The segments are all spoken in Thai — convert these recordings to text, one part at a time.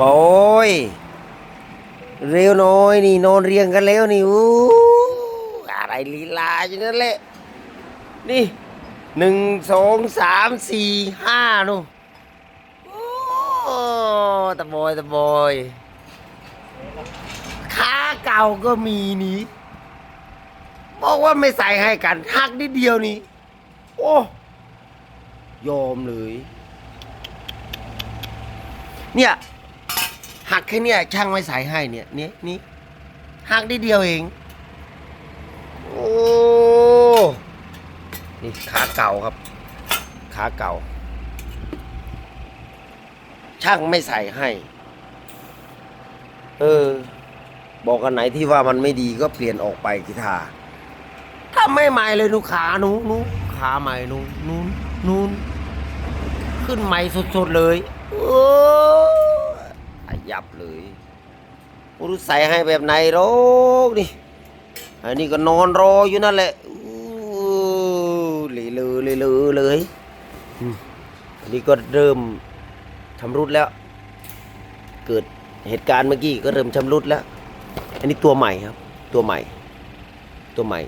บอยเร็วน่อยนี่นอนเรียงกันแล้วนี่อู้อะไรลีลาอยู่นั่นแหละนี่หนึ่งสองสามสี่ห้านู่นโอ้ตะบอยตะบอยขาเก่าก็มีนี่บอกว่าไม่ใส่ให้กันหักนิดเดียวนี่โอ้ยอมเลย เนี่ย ค่เนี่ยช่างไม่ใส่ให้เนี่ยนี่นี่หักนิดเดียวเอง โอ้นี่ขาเก่าครับ ขาเก่า ช่างไม่ใส่ให้ เออ บอกกันไหนที่ว่ามันไม่ดีก็เปลี่ยนออกไปกีทาถ้าไม่ใหม่เลยนูขาหนูหนูขาใหม่หนูนูนนูนขึ้นใหม่สดๆเลย โอ้ ยยับเลยไม่รู้ใส่ให้แบบไหนหรอกนี่อันนี้ก็นอนรออยู่นั่นแหละอู้เลยเลยเลยเลยเลยอืมอันนี้ก็เริ่มชำรุดแล้ว เกิดเหตุการณ์เมื่อกี้ก็เริ่มชำรุดแล้ว อันนี้ตัวใหม่ครับ ตัวใหม่ ตัวใหม่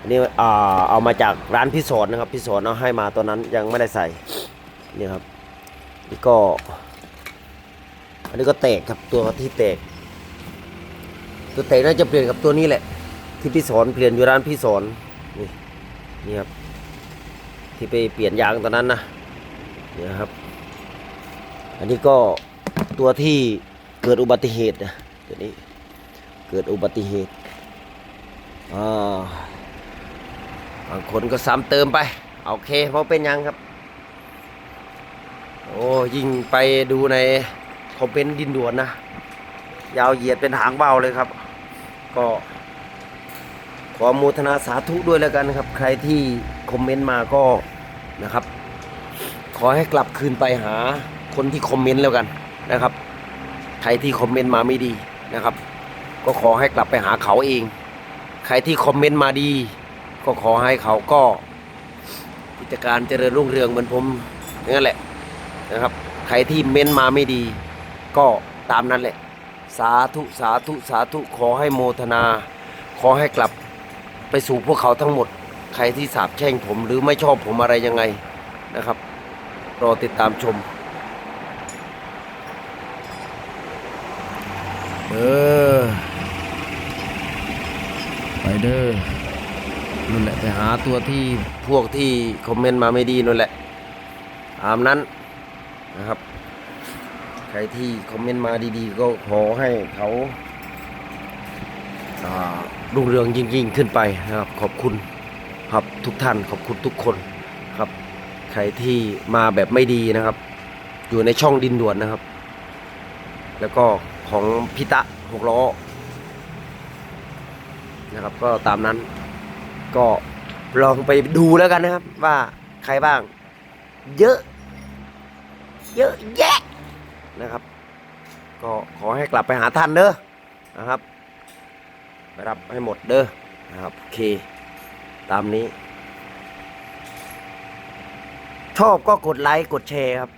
อันนี้อ่าเอามาจากร้านพี่สอนนะครับพี่สอนเอาให้มาตอนนั้นยังไม่ได้ใส่นี่ครับนี่ก็ อันนี้ก็แตกครับตัวที่แตก ตัวแตกน่าจะเปลี่ยนกับตัวนี้แหละ ที่พี่สอนเปลี่ยนอยู่ร้านพี่สอนนี่นี่ครับที่ไปเปลี่ยนยางตอนนั้นนะนี่ครับ อันนี้ก็ตัวที่เกิดอุบัติเหตุนะตัวนี้เกิดอุบัติเหตุอ่าบางคนก็ซ้ำเติมไปโอเคเพราะเป็นยังครับ โอ้ยิ่งไปดูใน คอมเมนต์ดินด่วนนะ ยาวเหยียดเป็นหางเบาเลยครับ ก็ ขอโมทนาสาธุด้วยแล้วกันนะครับ ใครที่คอมเมนต์มาก็นะครับ ขอให้กลับคืนไปหาคนที่คอมเมนต์แล้วกันนะครับ ใครที่คอมเมนต์มาไม่ดีนะครับ ก็ขอให้กลับไปหาเขาเอง ใครที่คอมเมนต์มาดี ก็ขอให้เขาก็กิจการเจริญรุ่งเรืองเหมือนผมอย่างนั้นแหละนะครับ ใครที่เม้นต์มาไม่ดี ก็ตามนั้นแหละ สาธุสาธุสาธุขอให้โมทนา ขอให้กลับไปสู่พวกเขาทั้งหมด ใครที่สาบแช่งผมหรือไม่ชอบผมอะไรยังไงนะครับ รอติดตามชม เออ ไปเด้อนั่นแหละไปหาตัวที่พวกที่คอมเมนต์มาไม่ดีนั่นแหละตามนั้นนะครับ ใครที่คอมเมนต์มาดีๆ ก็ขอให้เขารุ่งเรืองยิ่งๆขึ้นไปนะครับ ขอบคุณครับทุกท่านขอบคุณทุกคนครับ ใครที่มาแบบไม่ดีนะครับ อยู่ในช่องดินด่วนนะครับ แล้วก็ของพิตะหกล้อนะครับ ก็ตามนั้นก็ลองไปดูแล้วกันนะครับ ว่าใครบ้าง เยอะ เยอะแยะ นะครับ ก็ขอให้กลับไปหาท่านเด้อนะครับ ไปรับให้หมดเด้อนะครับโอเค ตามนี้ ชอบก็กดไลค์กดแชร์ครับ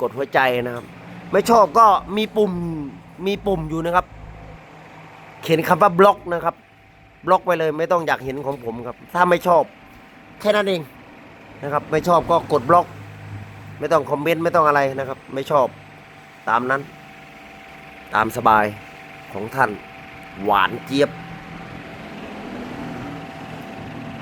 กดหัวใจนะครับ ไม่ชอบก็มีปุ่มมีปุ่มอยู่นะครับ เขียนคำว่าบล็อกนะครับ บล็อกไปเลยไม่ต้องอยากเห็นของผมครับ ถ้าไม่ชอบ แค่นั้นเองนะครับ ไม่ชอบก็กดบล็อก ไม่ต้องคอมเมนต์ไม่ต้องอะไรนะครับ ไม่ชอบ ตามนั้น ตามสบายของท่านหวานเจี๊ยบ